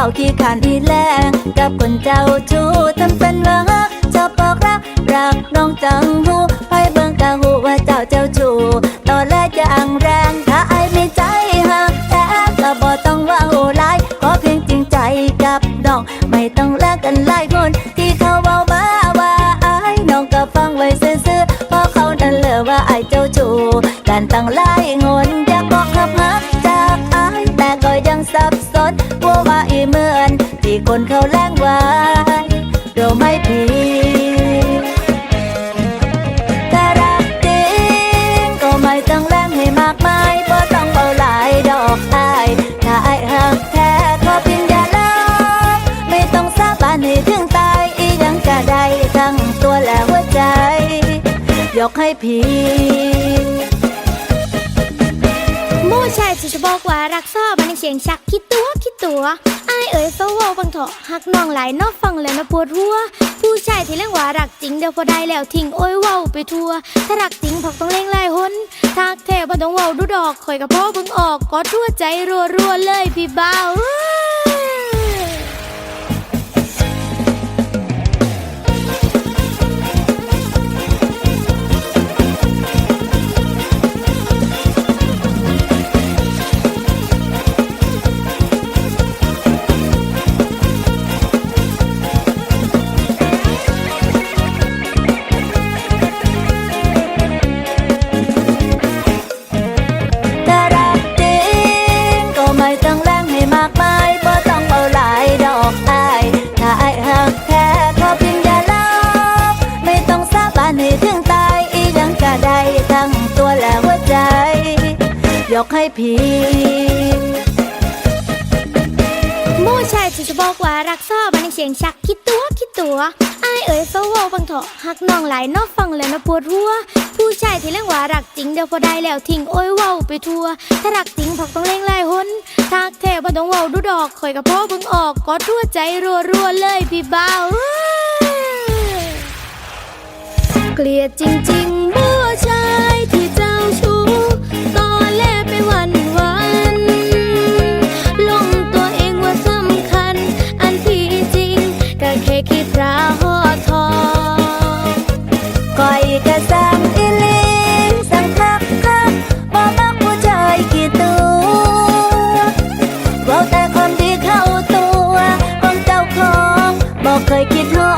าขี้ขานอีแลงกับคนเจ้าชู้ทำเป็นว่าฮักเจ้าบอกรักรักน้องจังหู คนเขาแล้งไว้เราไม่ผิดแต่รักจริงก็ไม่ต้องแล้งให้มากมายเพราะต้องเอาหลายดอกอายถ้าไอ้ายหักแท้ขอเพียงอย่าเลิกไม่ต้องสาบานให้ถึงตายอีหยังก็ได้ทั้งตัวและหัวใจ ยกให้พี่ มู่ชายสิจะบอกว่ารักซ้อมันยังเสียงชักคิดตัวคิดตัวอายเอ๋ยเฝ้าเวาบังเถาะหักน้องหลายนอกฟังแล้วนะปวดหัว ผู้ชายที่เล่งว่ารักจริงเดี๋ยวพอได้แล้วทิ้งโอ้ยเว้าไปทั่ว ถ้ารักจริงผักต้องเล่งลายหนทักแท้บ่ต้องเว้าดูดอกข่อยกับพ่อเบิ่งออกก็ทั่วใจรัวๆเลยพี่บ่าว ยกให้พี่มู่ชายสิจะบอกว่ารักซ้อมันยังเสียงชักคิดตัวคิดตัวไอเอ๋ยเฝ้าเวาบังเถาะหักน้องหลายนอกฟังแล้วนะปวดหัว ผู้ชายที่เล่งว่ารักจริงเดี๋ยวพอได้แล้วทิ้งโอ้ยเว้าไปทั่ว ถ้ารักจริงผักต้องเล่งหลายหนทักแท้บ่ต้องเว้าดูดอกข่อยกับพ่อเบิ่งออกก็ทั่วใจรัวๆเลยพี่บ่าวเกลียดจริง ๆ เคยคิดหอ